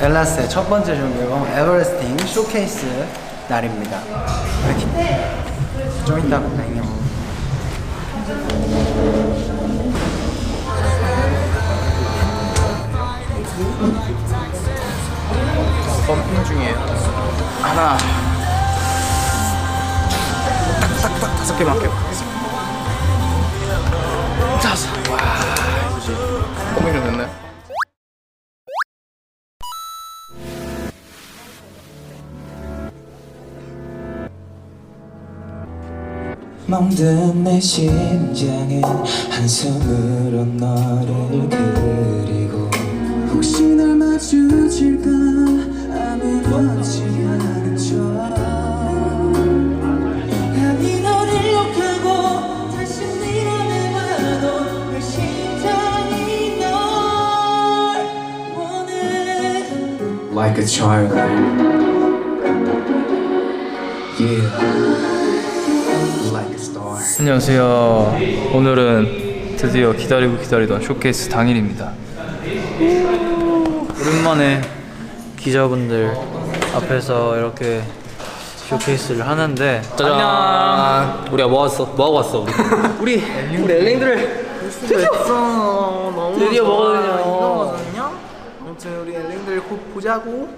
엘라스의 첫 번째 정규 앨범 에버레스팅 쇼케이스 날입니다. 좀 이따 볼게요. 펌핑 중이에요. 하나, 딱딱딱 다섯 개만 할게요. 다 멍든 내 심장은 한숨으로 너를 그리고 혹시 날 마주칠까 아무렇지 않은 척 욕하고 다시 Like a child. Yeah. Like. 안녕하세요. 오늘은 드디어 기다리고 기다리던 쇼케이스 당일입니다. 오랜만에 기자분들 앞에서 이렇게 쇼케이스를 하는데 짜잔. 우리가 뭐 왔어? 뭐 하고 왔어? 우리 우리 엘링들을 됐어. 너무 드디어 좋아. 먹었네요. 이거거든요. 아무튼 우리 엘링들 곧 보자고.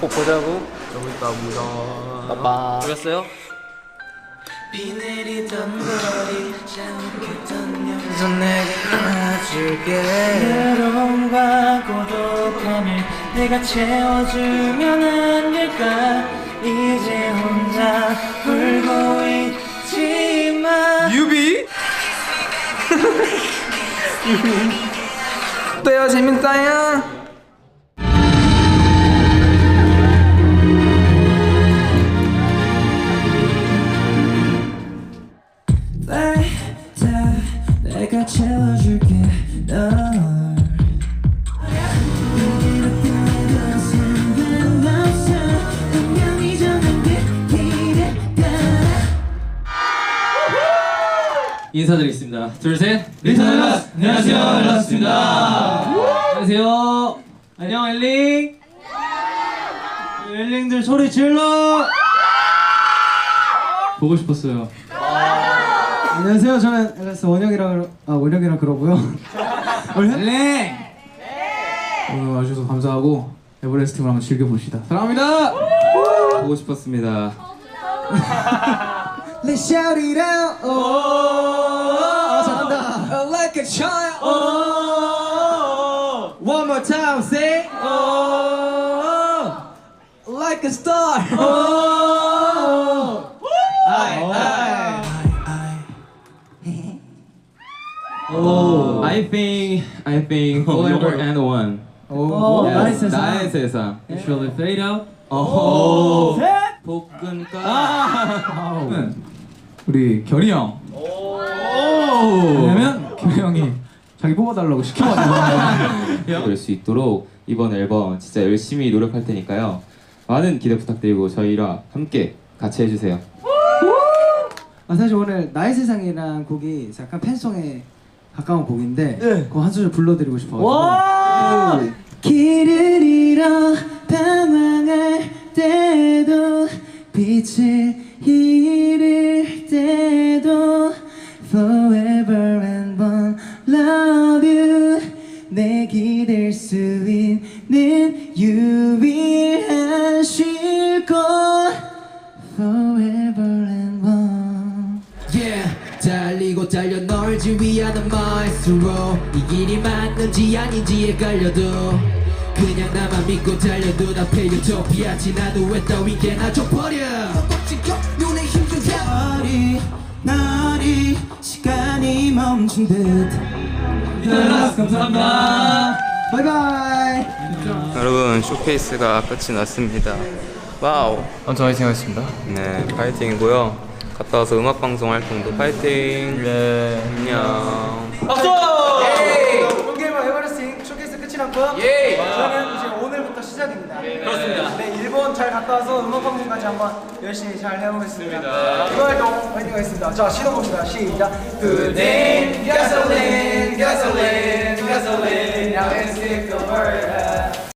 꼭 보자고. 좀 이따 보자. 빠빠. 보셨어요? 비 내리던 거리 여 이제 내게 안아줄게. 외로움과 고독함을 내가 채워주면 안 될까 이제 혼자 울고 있지만 유비. 어때요? 재밌어요? 내가 채워줄게 널 인사드리겠습니다. 둘 셋. 리턴 엘라스. 안녕하세요. 엘라스입니다. 안녕하세요. 안녕 엘링. 엘링들 소리 질러. 보고 싶었어요. 안녕하세요. 저는 엘라스 원혁이라 아 원혁이라 그러고요. 엘링. 오늘 와주셔서 감사하고 에버레스팅을 한번 즐겨봅시다. 사랑합니다. 보고 싶었습니다. Let's shout it out. 오, 아, 잘한다. Like a child. Oh, one more time, say. Oh, like a star. Oh, I, I. Oh, I think, I think forever and one. 오, 나의 세상. 나의 세상. Usually fade out. 오, 볶음가. 우리 결이 형. 왜냐면 김 형이 자기 뽑아달라고 시켜가지고. 될수 있도록 이번 앨범 진짜 열심히 노력할 테니까요. 많은 기대 부탁드리고 저희랑 함께 같이 해주세요. 아 사실 오늘 나의 세상이란 곡이 약간 팬송에 가까운 곡인데 그거 한 소절 불러드리고 싶어가지고. 길을 잃어 방황할 때도 빛을 잃을 때도 달리고 달려 널 지휘하는 마이스로 이 길이 맞는지 아닌지 헷갈려도 그냥 나만 믿고 달려도 답해 유토피아 지나도 왜 따윈 게나 줘버려 눈에 힘준 날이 날이 시간이 멈춘 듯 감사합니다. 바이바이 여러분 쇼케이스가 끝이 났습니다. 와우. 아무튼 화이팅 하겠습니다. 네 파이팅이고요. 갔다 와서 음악 방송 활동도 파이팅. 네. 안녕. 본게임은 에버레스팅 쇼케이스 끝이 났고요. 예. 저는 이제 오늘부터 시작입니다. 그렇습니다. 네, 일본 잘 갔다 와서 음악 방송까지 한번 열심히 잘 해보겠습니다. 이거 활동 파이팅 하겠습니다. 자, 시동 봅시다. 시작. Let's kick the bird.